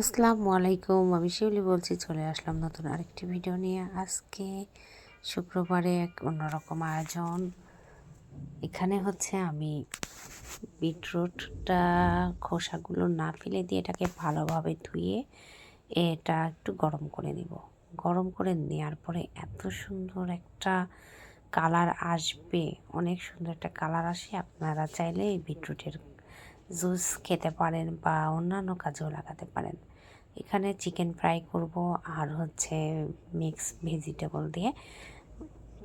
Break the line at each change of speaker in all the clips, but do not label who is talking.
আসসালামু আলাইকুম, আমি শিউলি বলছি, চলে আসলাম নতুন আরেকটি ভিডিও নিয়ে। আজকে শুক্রবারে এক অন্যরকম আয়োজন। এখানে হচ্ছে আমি বিটরুটটা খোসাগুলো না ফেলে দিয়ে এটাকে ভালোভাবে ধুয়ে এটা একটু গরম করে নিব। গরম করে নেওয়ার পরে এত সুন্দর একটা কালার আসবে, অনেক সুন্দর একটা কালার আসে। আপনারা চাইলে এই বিটরুটের জুস খেতে পারেন বা অন্যান্য কাজেও লাগাতে পারেন। এখানে চিকেন ফ্রাই করব আর হচ্ছে মিক্স ভেজিটেবল দিয়ে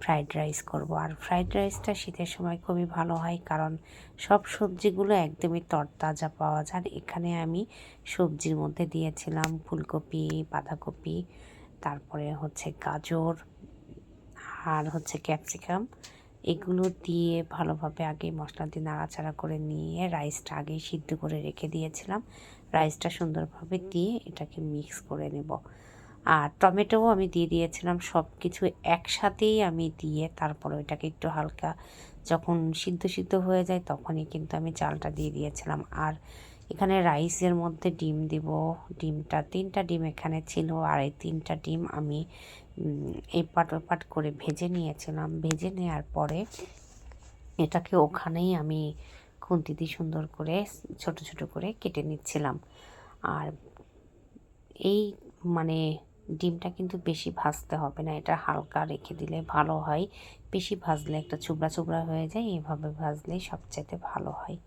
ফ্রাইড রাইস করব। আর ফ্রাইড রাইসটা শীতের সময় খুবই ভালো হয় কারণ সব সবজিগুলো একদমই তরতাজা পাওয়া যায়। এখানে আমি সবজির মধ্যে দিয়েছিলাম ফুলকপি, বাঁধাকপি, তারপরে হচ্ছে গাজর আর হচ্ছে ক্যাপসিকাম। এগুলো দিয়ে ভালোভাবে আগে মশলা দিয়ে নাড়াচাড়া করে নিয়ে রাইসটা আগেই সিদ্ধ করে রেখে দিয়েছিলাম। রাইসটা সুন্দরভাবে দিয়ে এটাকে মিক্স করে নেব। আর টমেটোও আমি দিয়ে দিয়েছিলাম সব কিছু একসাথেই আমি দিয়ে তারপরে ওইটাকে একটু হালকা যখন সিদ্ধ সিদ্ধ হয়ে যায় তখনই কিন্তু আমি চালটা দিয়ে দিয়েছিলাম। আর এখানে রাইসের মধ্যে ডিম দিব। ডিমটা তিনটা ডিম এখানে ছিল, আর এই তিনটা ডিম আমি এপাট পাট পাট করে ভেজে নিয়েছিলাম। ভেজে নেওয়ার পরে এটাকে ওখানেই আমি খুন্তি দিয়ে সুন্দর করে ছোট ছোট করে কেটে নিচ্ছিলাম। আর এই মানে ডিমটা কিন্তু বেশি ভাজতে হবে না, এটা হালকা রেখে দিলে ভালো হয়। বেশি ভাজলে একটা চুবড়া চুবড়া হয়ে যায়, এভাবে ভাজলেই সবচেয়ে ভালো হয়।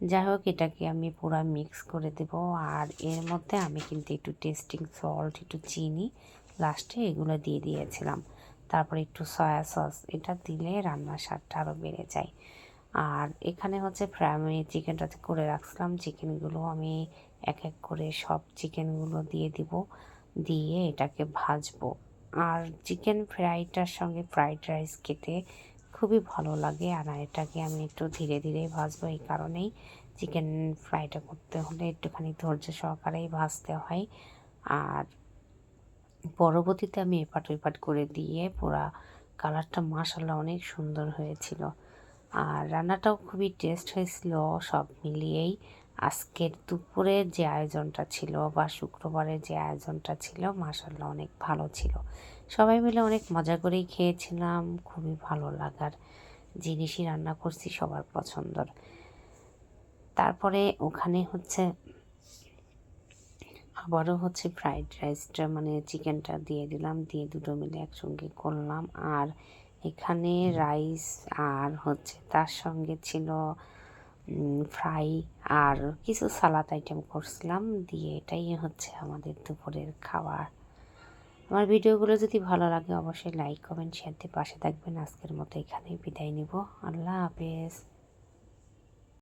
যাই হোক, এটাকে আমি পুরো মিক্স করে দেব। আর এর মধ্যে আমি কিন্তু একটু টেস্টিং সল্ট একটু চিনি লাস্টে এগুলো দিয়ে দিয়েছিলাম। তারপর একটু সয়া সস এটা দিলে রান্নার স্বাদটা আরও বেড়ে যায়। আর এখানে হচ্ছে আমি চিকেনটাতে করে রাখছিলাম। চিকেনগুলো আমি এক এক করে সব চিকেনগুলো দিয়ে দিব, দিয়ে এটাকে ভাজবো। আর চিকেন ফ্রাইটার সঙ্গে ফ্রাইড রাইস খেতে খুবই ভালো লাগে। আর এটাকে আমি একটু ধীরে ধীরে ভাজবো এই কারণেই। চিকেন ফ্রাইটা করতে হলে একটুখানি ধৈর্য সহকারেই ভাজতে হয়। আর পরবর্তীতে আমি এপাট ওপাট করে দিয়ে পুরা কালারটা মাসাল্লাহ অনেক সুন্দর হয়েছিল। আর রান্নাটাও খুবই টেস্ট হয়েছিল সব মিলিয়েই। আজকের দুপুরের যে আয়োজনটা ছিল বা শুক্রবারের যে আয়োজনটা ছিল মাসাল্লাহ অনেক ভালো ছিল। সবাই মিলে অনেক মজা করেই খেয়েছিলাম, খুবই ভালো লাগার জিনিসই রান্না করছি সবার পছন্দর। তারপরে ওখানে হচ্ছে, আবারও হচ্ছে ফ্রাইড রাইসটা মানে চিকেনটা দিয়ে দিলাম, দিয়ে দুটো মিলে একসঙ্গে করলাম। আর এখানে রাইস আর হচ্ছে তার সঙ্গে ছিল ফ্রাই আর কিছু সালাদ আইটেম করছিলাম। দিয়ে এটাই হচ্ছে আমাদের দুপুরের খাবার আমার ভিডিওগুলো যদি ভালো লাগে, অবশ্যই লাইক কমেন্ট শেয়ার দিয়ে পাশে থাকবেন। আজকের মতো এখানেই বিদায় নিব। আল্লাহ হাফেজ।